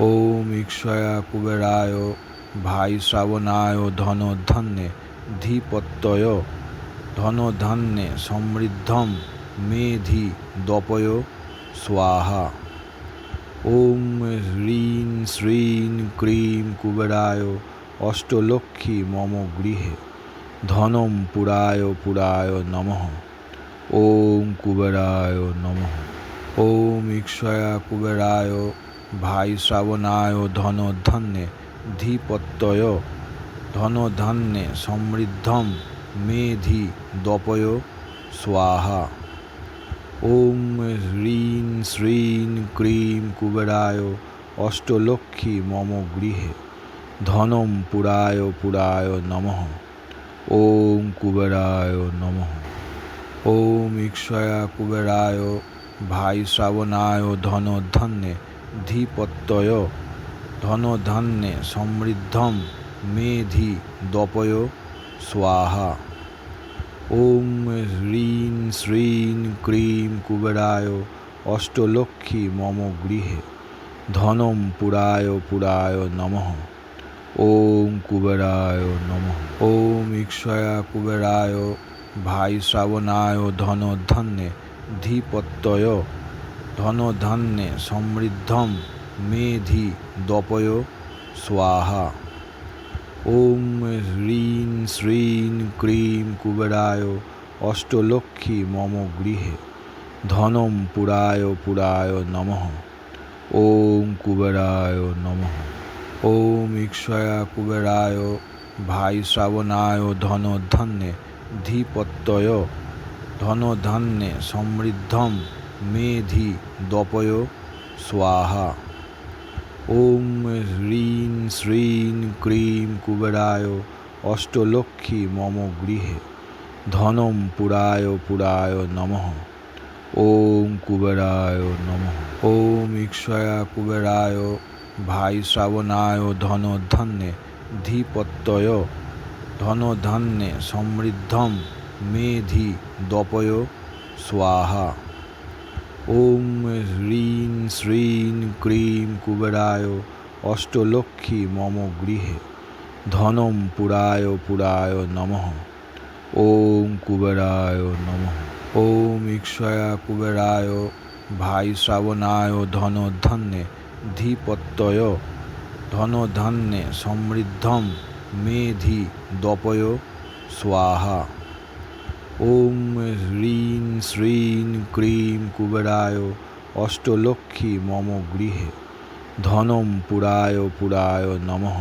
ওম ঈক্ষয়া কুবেরায় ভাই শ্রাবণায় ধনধান্যে ধীপত্যয় ধনধান্যে সমৃদ্ধম মেধি দপয় স্বাহা ওম হ্রিং শ্রীং ক্রিং কুবেরায় অষ্টলক্ষ্মী মম গৃহে ধনম পুরায় পুরায় নমঃ ওম কুবেরায় নমঃ ওম ঈক্ষয়া কুবেরায় ভাই শ্রাবণায় ধনধান্যে, ধীপত্যয়, ধনধান্যে সমৃদ্ধম মেধি দপয় স্বাহা। ওম হ্রিং শ্রীং ক্রিং কুবেরায় অষ্টলক্ষ্মী মম গৃহে, ধনম পুরায় পুরায় নমঃ। ওম কুবেরায় নমঃ। ওম ঈক্ষয়া কুবেরায় ভাই শ্রাবণায় ধনধান্যে ধীপত্যয় ধনধান্যে সমৃদ্ধম মেধি দপয় স্বাহা ওম হ্রিং শ্রীং ক্রিং কুবেরায় অষ্টলক্ষ্মী মম গৃহে ধনম পুরায় পুরায় নমঃ ওম কুবেরায় নমঃ ওম ঈক্ষয়া কুবেরায় ভাই শ্রাবণায় ধনধান্যে ধীপত্যয় ধনধান্যে সমৃদ্ধম মেধি দপয় স্বাহা। ওম হ্রিং শ্রীং ক্রিং কুবেরায় অষ্টলক্ষ্মী মম গৃহে ধনম পুরায় পুরায় নমঃ। ওম কুবেরায় নমঃ। ওম ঈক্ষয়া কুবেরায় ভাই শ্রাবণায় ধনধান্যে ধীপত্যয় ধনধান্যে সমৃদ্ধম মেধি দপয় স্বাহা। ওম হ্রিং শ্রীং ক্রিং কুবেরায় অষ্টলক্ষ্মী মম গৃহে। ধনম পুরায় পুরায় নমঃ। ওম কুবেরায় নমঃ। ওম ঈক্ষয়া কুবেরায় ভাই শ্রাবণায় ধনধান্যে ধীপত্যয়। ধনধান্যে সমৃদ্ধম মেধি দপয় স্বাহা। ওম হ্রিং শ্রীং ক্রিং কুবেরায় অষ্টলক্ষ্মী মম গৃহে, ধনম পুরায় পুরায় নমঃ। ওম কুবেরায় নমঃ। ওম ঈক্ষয়া কুবেরায় ভাই শ্রাবণায় ধনধান্যে ধীপত্যয়, ধনধান্যে সমৃদ্ধম মেধি দপয়। স্বাহা। ওম হ্রিং শ্রীং ক্রিং কুবেরায় অষ্টলক্ষ্মী মম গৃহে ধনম পুরায় পুরায় নমঃ।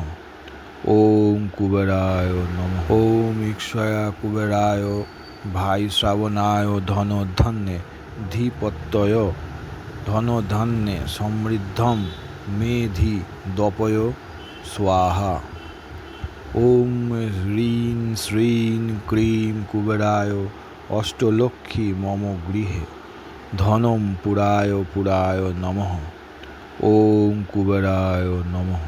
ওম কুবেরায় নমঃ। ওম ঈক্ষয়া কুবেরায় ভাই শ্রাবণায় ধনধান্যে ধীপত্যয় ধনধান্যে সমৃদ্ধম মেধি দপয়। স্বাহা। ওম হ্রিং শ্রীং ক্রিং কুবেরায় অষ্টলক্ষ্মী মম গৃহে ধনম পুরায় পুরায় নমঃ ওম কুবেরায় নমঃ